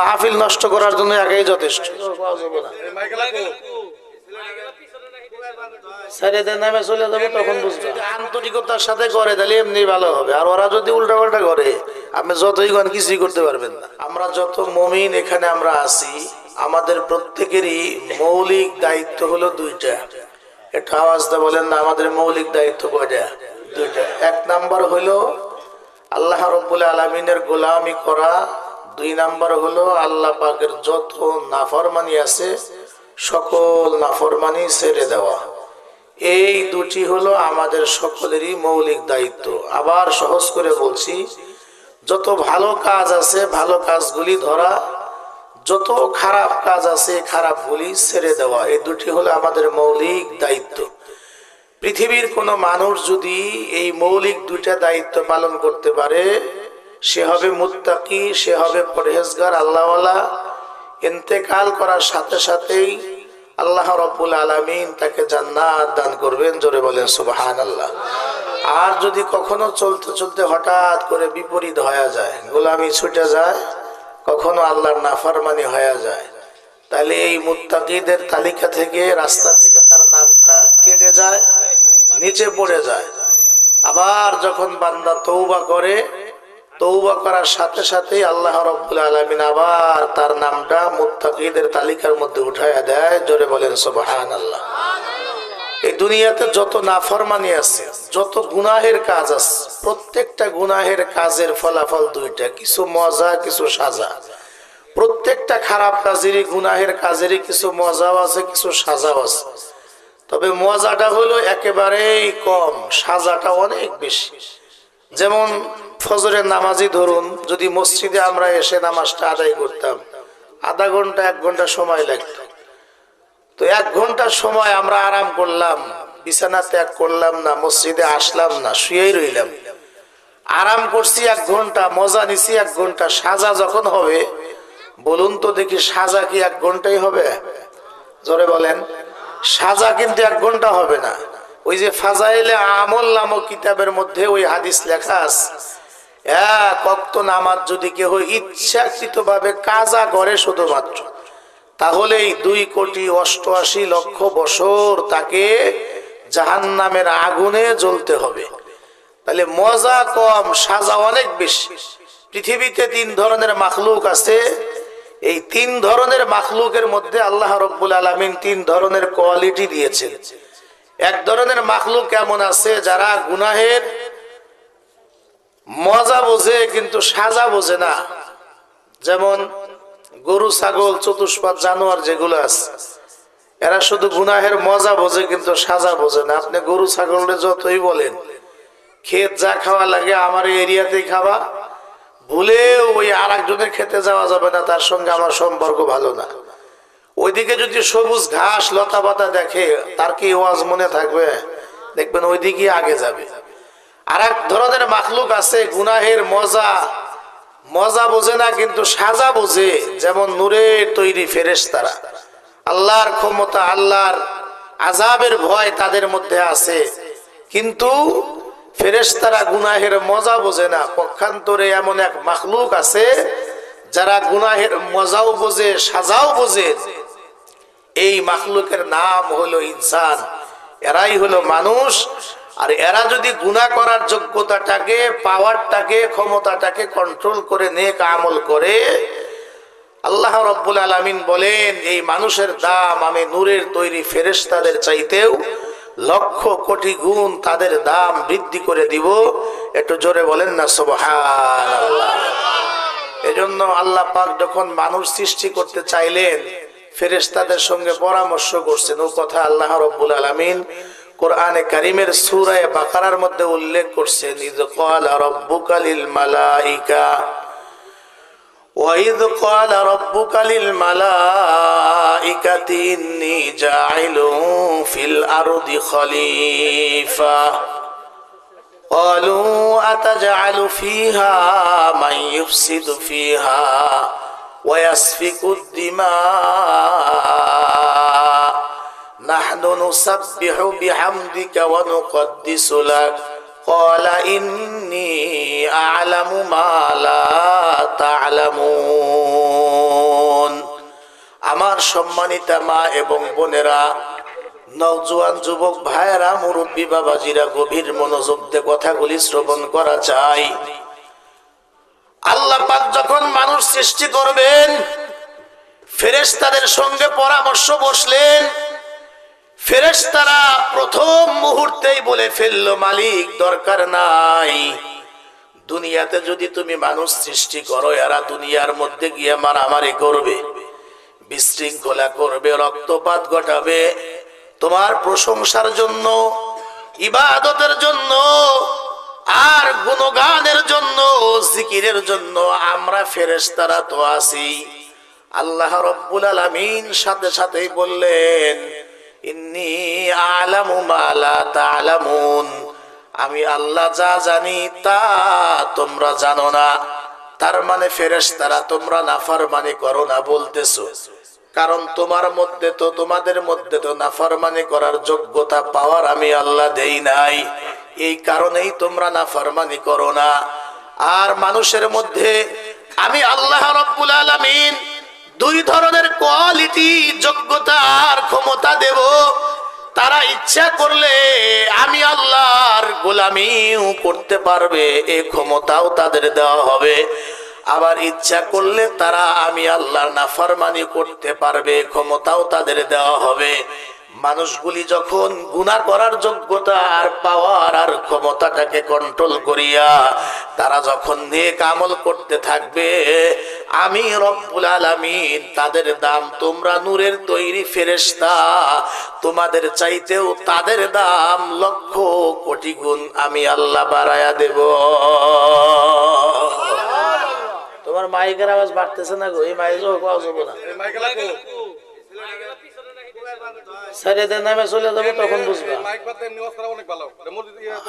মাহফিল নষ্ট করার জন্য একাই যথেষ্ট। নামে চলে যাব তখন আন্তরিকতার সাথে করে তাহলে এমনি ভালো হবে। আর ওরা যদি করে, আপনি যতই কিছুই করতে পারবেন না। আমরা যত মমিন এখানে আমরা আছি, আমাদের প্রত্যেকেরই মৌলিক দায়িত্ব হলো দুইটা। একটু আওয়াজটা বলেন, না, আমাদের মৌলিক দায়িত্ব কয়টা? দুইটা। এক নাম্বার হলো, আল্লাহ রব্বুল আলমিনের গোলামি করা দুই নাম্বার হলো আল্লাহ পাকের যত নাফরমানি আছে, সকল নাফরমানি ছেড়ে দেওয়া। এই দুটি হলো আমাদের সকলেরই মৌলিক দায়িত্ব। আবার সহজ করে বলছি, যত ভালো কাজ আছে, ভালো কাজগুলি ধরা, যত খারাপ কাজ আছে, খারাপগুলি ছেড়ে দেওয়া। এই দুটি হলো আমাদের মৌলিক দায়িত্ব। পৃথিবীর কোনো মানুষ যদি এই মৌলিক দুইটা দায়িত্ব পালন করতে পারে সে হবে মুত্তাকি, সে হবে পরহেজগার, আল্লাহওয়ালা। ইন্তেকাল করার সাথে সাথেই আল্লাহ রব্বুল আলমিন তাকে জান্নাত দান করবেন, জোরে বলেন সুবাহান আল্লাহ আর যদি কখনো চলতে চলতে হঠাৎ করে বিপরীত হয়ে যায়, গোলামি ছুটে যায়, কখনো আল্লাহর নাফরমানি হয়ে যায়, তাহলে এই মুত্তাকিদের তালিকা থেকে, রাস্তা থেকে তার নামটা কেটে যায়, নিচে পড়ে যায়। আবার যখন বান্দা তৌবা করে তৌবা করার সাথে সাথে আল্লাহ রব্বুল আলমিন আবার তার নামটা মুত্তাকিদের তালিকার মধ্যে উঠাইয়া দেয়, জোরে বলেন সুবহান আল্লাহ এই দুনিয়াতে যত নাফরমানি আছে, যত গুনাহের কাজ আছে, প্রত্যেকটা গুনাহের কাজের ফলাফল দুইটা, কিছু মজা, কিছু সাজা। প্রত্যেকটা খারাপ কাজেরই, গুনাহের কাজেরই কিছু মজাও আছে, কিছু সাজাও আছে। তবে মজাটা হলো একেবারেই কম, সাজাটা অনেক বেশি। যেমন ফজরের নামাজি ধরুন, যদি মসজিদে আমরা এসে নামাজটা আদায় করতাম, আধা ঘণ্টা, এক ঘণ্টা সময় লাগতো। তো এক ঘণ্টা সময় আমরা আরাম করলাম, বিছানা ত্যাগ করলাম না, মসজিদে আসলাম না, শুয়েই রইলাম। আরাম করছি এক ঘণ্টা, মজা নিছি এক ঘণ্টা, সাজা যখন হবে, বলুন তো দেখি সাজা কি এক ঘন্টাই হবে? জোরে বলেন, সাজা কিন্তু এক ঘণ্টা হবে না। ওই যে ফাজাইলে আমল নামক কিতাবের মধ্যে ওই হাদিস লেখা আছে এক নামাজ যদি কেউ ইচ্ছাকৃত ভাবে কাজা করে শুধুমাত্র, তাহলেই দুই কোটি অষ্টআশি লক্ষ বছর তাকে জাহান নামের আগুনে জ্বলতে হবে। তাহলে মজা কম, সাজা অনেক বেশি। পৃথিবীতে তিন ধরনের মাখলুক আছে। এই তিন ধরনের মাখলুকের মধ্যে আল্লাহ রব্বুল আলমিন তিন ধরনের কোয়ালিটি দিয়েছেন। এক ধরনের মাখলুক কেমন আছে যারা গুনাহের মজা বোঝে কিন্তু সাজা বোঝে না। যেমন গরু, ছাগল চতুষ্পাদ জানোয়ার যেগুলো আছে, এরা শুধু গুনাহের মজা বোঝে কিন্তু সাজা বোঝে না। আপনি গরু, ছাগলের যতই বলেন ক্ষেত যা খাওয়া লাগে আমার এরিয়াতেই খাওয়া ভুলেও ওই আর একজনের খেতে যাওয়া যাবে না, তার সঙ্গে আমার সম্পর্ক ভালো না। ওইদিকে যদি সবুজ ঘাস লতা পাতা দেখে, তার কি ওয়াজ মনে থাকবে? দেখবেন ওইদিকে আগে যাবে। আর এক ধরনের মাখলুক আছে, গুনাহের মজা। মজা বোঝে না, কিন্তু সাজা বোঝে, যেমন নূরের তৈরি ফেরেস তারা আল্লাহর ক্ষমতা, আল্লাহর আজাবের ভয় তাদের মধ্যে আছে। কিন্তু ফেরেশতারা গুনাহের মজা বোঝে না। পক্ষান্তরে এমন এক মাখলুক আছে, যারা গুনাহের মজাও বোঝে, সাজাও বোঝে। এই মাখলুকের নাম হলো ইনসান। এরাই হলো মানুষ আর এরা যদি গুণা করার যোগ্যতাটাকে পাওয়ারটাকে ক্ষমতাটাকে কন্ট্রোল করে, নেক আমল করে, আল্লাহ রব্বুল আলমিন বলেন, এই মানুষের দাম আমি নূরের তৈরি ফেরেশতাদের চাইতেও লক্ষ কোটি গুণ তাদের দাম বৃদ্ধি করে দিব। একটু জোরে বলেন না সোবহান এজন্য আল্লাহ পাক যখন মানুষ সৃষ্টি করতে চাইলেন, ফেরেশতাদের সঙ্গে পরামর্শ করছেন, ও কথা আল্লাহ রব্বুল আলমিন কোরআনে কারিমের সুরায় বাকারার মধ্যে উল্লেখ করছেন ইদ ক্বালা রাব্বুকা লিল মালাইকা وإذ قال ربك للملائكة إني جاعل في الأرض خليفة قالوا أتجعل فيها من يفسد فيها ويسفك الدماء نحن نسبح بحمدك ونقدس لك قال إني أعلم ما لا تعلمون আমার সম্মানিতা মা এবং বোনেরা নওজোয়ান যুবক ভাইয়েরা মুরব্বী বাবাজিরা গভীর মনোযোগ দিয়ে কথাগুলি শ্রবণ করা চাই আল্লাহ পাক যখন মানুষ সৃষ্টি করবেন ফেরেশতাদের সঙ্গে পরামর্শ বসলেন ফেরেশতারা প্রথম মুহূর্তেই বলে ফেলল, মালিক, দরকার নাই। দুনিয়াতে যদি তুমি মানুষ সৃষ্টি করো, এরা দুনিয়ার মধ্যে গিয়ে মারামারি করবে, বিশৃঙ্খলা করবে, রক্তপাত ঘটাবে। তোমার প্রশংসার জন্য, ইবাদতের জন্য, আর গুণগানের জন্য, জিকিরের জন্য আমরা ফেরেশতারা তো আছি। আল্লাহ রব্বুল আলামিন সাথে সাথেই বললেন ইন্নি আলামু মালা তালামুন। আমি আল্লাহ যা জানি তা তোমরা জানো না। তার মানে ফেরেশতারা, তোমরা নাফরমানি করো না বলতেছো। কারণ তোমার মধ্যে তো, তোমাদের মধ্যে তো নাফরমানি করার যোগ্যতা পাওয়ার আমি আল্লাহ দেই নাই। এই কারণেই তোমরা নাফরমানি করো না। আর মানুষের মধ্যে, আমি আল্লাহ রব্বুল আলামিন দুই ধরনের কোয়ালিটি যোগ্যতার ক্ষমতা দেব। তারা ইচ্ছা করলে আমি আল্লাহর গোলামিও করতে পারবে, এ ক্ষমতাও তাদের দেওয়া হবে। আবার ইচ্ছা করলে তারা আমি আল্লাহর নাফরমানি করতে পারবে, ক্ষমতাও তাদের দেওয়া হবে। মানুষগুলি যখন গুণা করার যোগ্যতা আর পাওয়ার আর ক্ষমতাটাকে কন্ট্রোল করিয়া তারা যখন নেক আমল করতে থাকবে আমি রব্বুল আলামিন তাদের দাম তোমরা নূরের তৈরি ফেরেশতা তোমাদের চাইতেও তাদের দাম লক্ষ কোটি গুণ আমি আল্লাহ বাড়ায়া দেব। তোমার মাইকের আওয়াজ বাড়তেছে না গো এই মাইক আওয়াজ হব না। স্যারেদের নামে চলে যাবে তখন বুঝবে।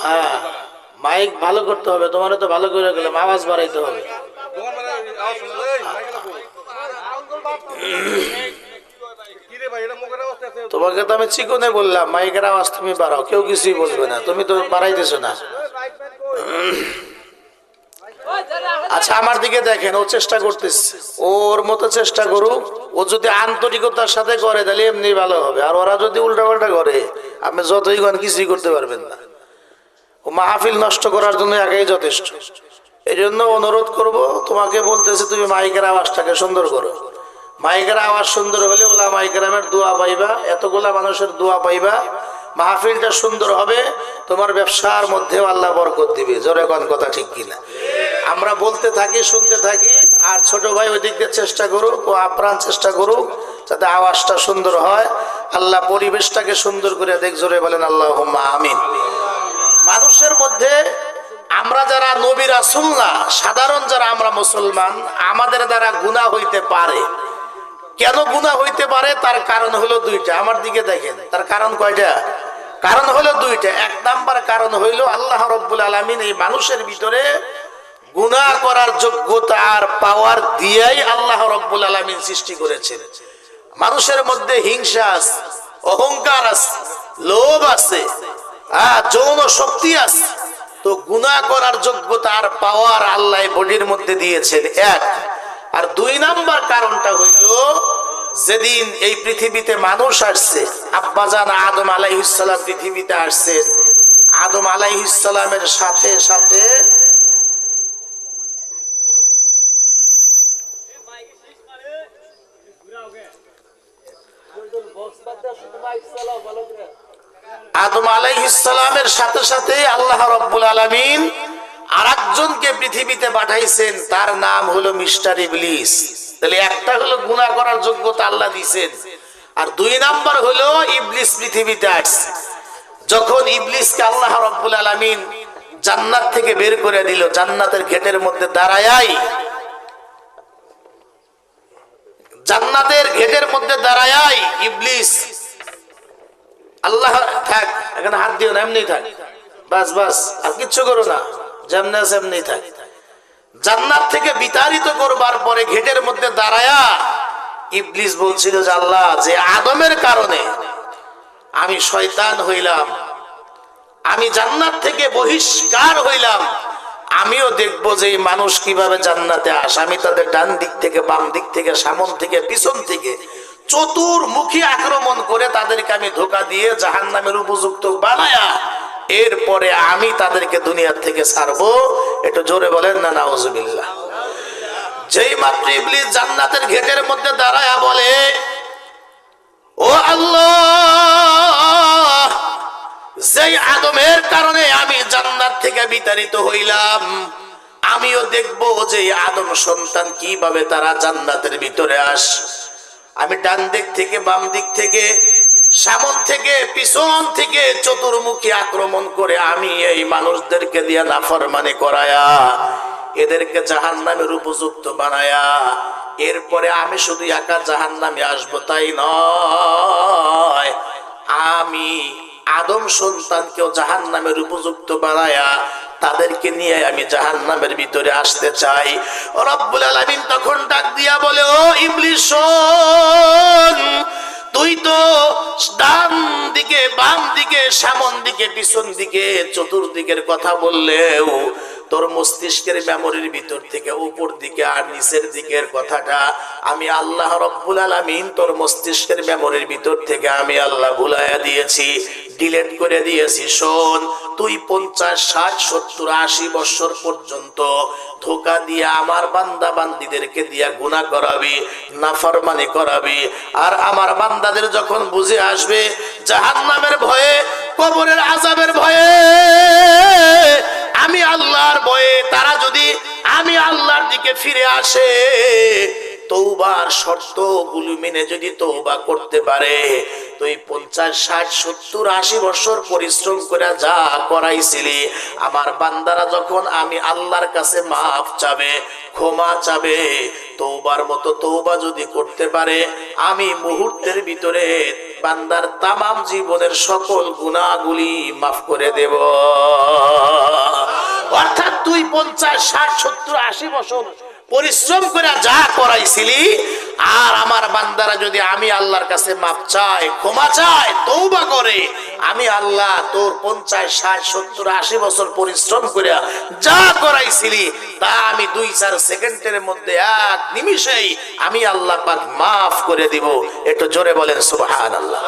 হ্যাঁ মাইক ভালো করতে হবে তোমার তো ভালো করে গেলে আওয়াজ বাড়াইতে হবে। তোমাকে তো আমি চিকনে বললাম মাইকের আওয়াজ তুমি বাড়াও কেউ কিছুই বলবে না তুমি তো বাড়াইতেছো না। আচ্ছা আমার দিকে দেখেন, ও চেষ্টা করতেছে। ওর মতো চেষ্টা করুক, ও যদি আন্তরিকতার সাথে করে, তাহলে এমনি ভালো হবে। আর ওরা যদি উল্টাপাল্টা করে, আপনি যতই গান কিছুই করতে পারবেন না। ও মাহফিল নষ্ট করার জন্য একাই যথেষ্ট। এই জন্য অনুরোধ করব, তোমাকে বলতেছে, তুমি মাইকের আওয়াজটাকে সুন্দর করো। মাইকের আওয়াজ সুন্দর হলে ওলা মাইকেরামের দোয়া পাইবা, এতগুলা মানুষের দোয়া পাইবা। মাহফিলটা সুন্দর হবে, তোমার ব্যবসার মধ্যেও আল্লাহ বরকত দিবে। জোরে কথা ঠিক কিনা? আমরা বলতে থাকি, শুনতে থাকি, আর ছোট ভাই ওই দিক দিয়ে চেষ্টা করুক ও আপ্রাণ চেষ্টা করুক, যাতে আওয়াজটা সুন্দর হয়। আল্লাহ পরিবেশটাকে সুন্দর করে দেখ, জোরে বলেন আল্লাহ আমিন। মানুষের মধ্যে আমরা যারা নবী রাসূল সাধারণ যারা আমরা মুসলমান, আমাদের দ্বারা গুনাহ হইতে পারে। কেন গুনাহ হইতে পারে? তার কারণ হলো দুইটা। আমার দিকে দেখেন, তার কারণ কয়টা? কারণ হলো দুইটা। এক নাম্বার কারণ হইল আল্লাহ রব্বুল আলমিন এই মানুষের ভিতরে গুনাহ করার যোগ্যতা আর পাওয়ার দিয়েই আল্লাহ রব্বুল আলমিন সৃষ্টি করেছেন। মানুষের মধ্যে হিংসা আছে অহংকার আছে লোভ আছে আহ, যৌন শক্তি আছে। তো গুনাহ করার যোগ্যতা আর পাওয়ার আল্লাহ বডির মধ্যে দিয়েছেন এক। আর দুই নাম্বার কারণটা হইল যেদিন এই পৃথিবীতে মানুষ আসছে আব্বাজান আদম আলাইহিসাল্লাম পৃথিবীতে আসছেন। আদম আলাইহিসাল্লামের সাথে সাথে আদম আলাইহিসালামের সাথে সাথে আল্লাহ রব্বুল আলমিন আর একজনকে পৃথিবীতে পাঠাইছেন, তার নাম হলো মিস্টার ইবলিস। তাহলে একটা হলো গুণা করার যোগ্যতা আল্লাহ দিয়েছেন, আর দুই নাম্বার হলো ইবলিস পৃথিবীতে আসছে। যখন ইবলিসকে আল্লাহ রব্বুল আলমিন জান্নাত থেকে বের করে দিল, জান্নাতের গেটের মধ্যে দাঁড়ায় জান্নাতের গেটের মধ্যে দাঁড়ায় ইবলিস। আল্লাহ, থাক, এখানে হাত দিও না, এমনি থাক। বাস বাস, আর কিচ্ছু করো না, যেমনি আছে এমনি থাক। জান্নাত থেকে বিতাড়িত করবার পরে ঘেটের মধ্যে দাঁড়ায়া, ইবলিস বলছিল যে আল্লাহ, যে আদমের কারণে আমি শয়তান হইলাম, আমি জান্নাত থেকে বহিষ্কার হইলাম আমিও দেখব যে এই মানুষ কীভাবে জান্নাতে আসে। আমি তাদের ডান দিক থেকে, বাম দিক থেকে, সামন থেকে, পিছন থেকে চতুর্মুখী আক্রমণ করে তাদেরকে আমি ধোকা দিয়ে জাহান নামের উপযুক্ত বানায়া এরপরে আমি তাদেরকে দুনিয়ার থেকে ছাড়বো। একটু জোরে বলেন না, নাউজুবিল্লাহ। যেই মাত্র ইবলিস জান্নাতের গেটের মধ্যে দাঁড়ায়া বলে, ও আল্লাহ যেই আদমের কারণে আমি জান্নাত থেকে বিতাড়িত হইলাম। আমিও দেখব যে আদম সন্তান কীভাবে তারা জান্নাতের ভিতরে আস। আমি ডান দিক থেকে, বাম দিক থেকে, সামন থেকে, পিছন থেকে চতুর্মুখী আক্রমণ করে আমি এই মানুষদেরকে দিয়া নাফরমানি করায়া, এদেরকে জাহান নামের উপযুক্ত বানায়া, এরপরে আমি শুধু একা জাহান নামে আসব, তাই নয়। আমি আদম সন্তানকেও জাহান নামের উপযুক্ত বানায়া তাদেরকে নিয়ে আমি জাহান নামের ভিতরে আসতে চাই। রব্বুল আলামিন তখন ডাক দিয়া বলে ও ইবলিস শোন, তুই তো ডান দিকে বাম দিকে সামন দিকে পিছন দিকে চতুর্দিকের কথা বললেও তোর মস্তিষ্কের মেমোরির ভিতর থেকে উপর দিকে আর নিচের দিকের কথাটা আমি আল্লাহ রব্বুল আলামিন তোর মস্তিষ্কের মেমোরির ভিতর থেকে আমি আল্লাহ ভুলাইয়া দিয়েছি। ডিলেট করে দিয়েছি, শোন। তুই পঞ্চাশ, ষাট, সত্তর, আশি বছর পর্যন্ত ধোকা দিয়ে আমার বান্দা বান্দিদেরকে দিয়া গুণা করাবি, নাফরমানি করাবি। আর আমার বান্দাদের যখন বুঝে আসবে, জাহান্নামের ভয়ে, কবরের আজাবের ভয়ে, আমি আল্লাহর ভয়ে, তারা যদি আমি আল্লাহর দিকে ফিরে আসে তৌবার শর্ত গুলি মেনে যদি তৌবা করতে পারে তুই পঞ্চাশ, ষাট, সত্তর, আশি বছর পরিশ্রম করে যা করাইছিলি, আমার বান্দারা যখন আমি আল্লাহর কাছে মাফ চাবে, ক্ষমা চাবে তৌবার মতো তৌবা যদি করতে পারে, আমি মুহূর্তের ভিতরে বান্দার জীবনের সকল গুণাগুলি মাফ করে দেব। অর্থাৎ তুই পঞ্চাশ, ষাট, সত্তর, আশি বছর পরিশ্রম করে যা করাইছিলি আর আমার বান্দারা যদি আমি আল্লাহর কাছে মাপ চাই, ক্ষমা চায় তৌবা করে, আমি আল্লাহ তোর পঞ্চাশ, ষাট, সত্তর, আশি বছর পরিশ্রম করে যা করাইছিলি, তা আমি দুই চার সেকেন্ডের মধ্যে এক নিমিষেই আমি আল্লাহ পাক মাফ করে দিব। একটু জোরে বলেন সুবহান আল্লাহ